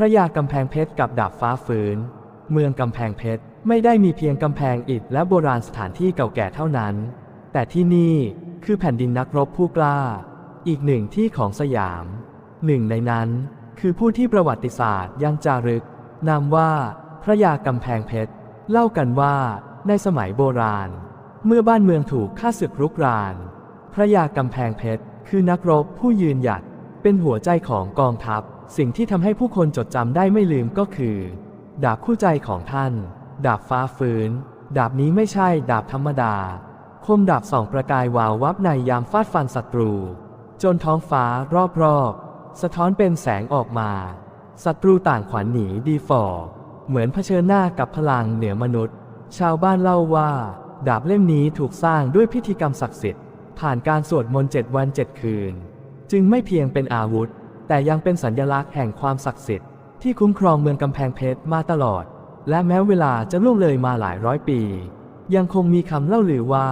พระยากำแพงเพชรกับดาบฟ้าฝืน เมืองกำแพงเพชรไม่ได้มีเพียงกำแพงอิฐและโบราณสถานที่เก่าแก่เท่านั้น แต่ที่นี่คือแผ่นดินนักรบผู้กล้า อีกหนึ่งที่ของสยาม หนึ่งในนั้นคือผู้ที่ประวัติศาสตร์ยังจารึก นามว่าพระยากำแพงเพชร เล่ากันว่าในสมัยโบราณ เมื่อบ้านเมืองถูกข้าศึกรุกราน พระยากำแพงเพชรคือนักรบผู้ยืนหยัดเป็นหัวใจของกองทัพ สิ่งที่ทำให้ผู้คนจดจำได้ไม่ลืมก็คือ ดาบคู่ใจของท่าน ดาบฟ้าฝืน ดาบนี้ไม่ใช่ดาบธรรมดา คมดาบส่องประกายวาววับในยามฟาดฟันศัตรู จนท้องฟ้ารอบๆ สะท้อนเป็นแสงออกมาศัตรูต่างขวัญหนีดีฟอร์เหมือนเผชิญหน้ากับพลังเหนือมนุษย์ ชาวบ้านเล่าว่า ดาบเล่มนี้ถูกสร้างด้วยพิธีกรรมศักดิ์สิทธิ์ ผ่านการสวดมนต์เจ็ดวันเจ็ดคืน จึงไม่เพียงเป็นอาวุธ แต่ยังเป็นสัญลักษณ์แห่งความศักดิ์สิทธิ์ที่คุ้มครองเมืองกำแพงเพชรมาตลอด และแม้เวลาจะล่วงเลยมาหลายร้อยปี ยังคงมีคำเล่าลือว่า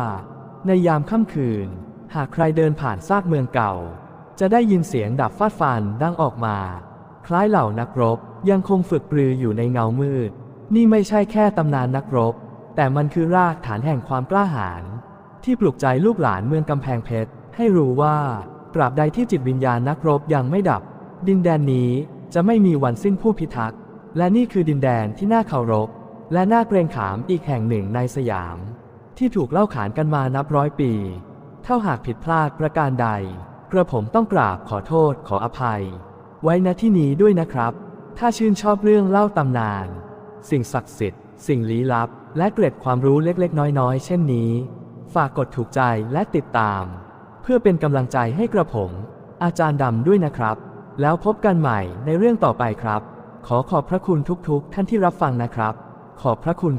ในยามค่ำคืน หากใครเดินผ่านซากเมืองเก่า จะได้ยินเสียงดาบฟาดฟันดังออกมา คล้ายเหล่านักรบยังคงฝึกปรืออยู่ในเงามืด นี่ไม่ใช่แค่ตำนานนักรบ แต่มันคือรากฐานแห่งความกล้าหาญที่ปลุกใจลูกหลานเมืองกำแพงเพชรให้รู้ว่า ตราบใดที่จิตวิญญาณนักรบยังไม่ดับ ดินแดนนี้จะไม่มีวันสิ้นผู้พิทักษ์ และนี่คือดินแดนที่น่าเคารพ และน่าเกรงขามอีกแห่งหนึ่งในสยาม ที่ถูกเล่าขานกันมานับร้อยปีถ้าหากผิดพลาดประการใด กระผมต้องกราบขอโทษขออภัย ไว้ณที่นี้ด้วยนะครับ ถ้าชื่นชอบเรื่องเล่าตำนาน สิ่งศักดิ์สิทธิ์ สิ่งลี้ลับ และเกร็ดความรู้เล็กๆ น้อยๆ เช่นนี้ ฝากกดถูกใจและติดตาม พื่อเป็นกำลังใจให้กระผม อาจารย์ดำด้วยนะครับ แล้วพบกันใหม่ในเรื่องต่อไปครับ ขอขอบพระคุณทุกๆ ท่านที่รับฟังนะครับ ขอบพระคุณ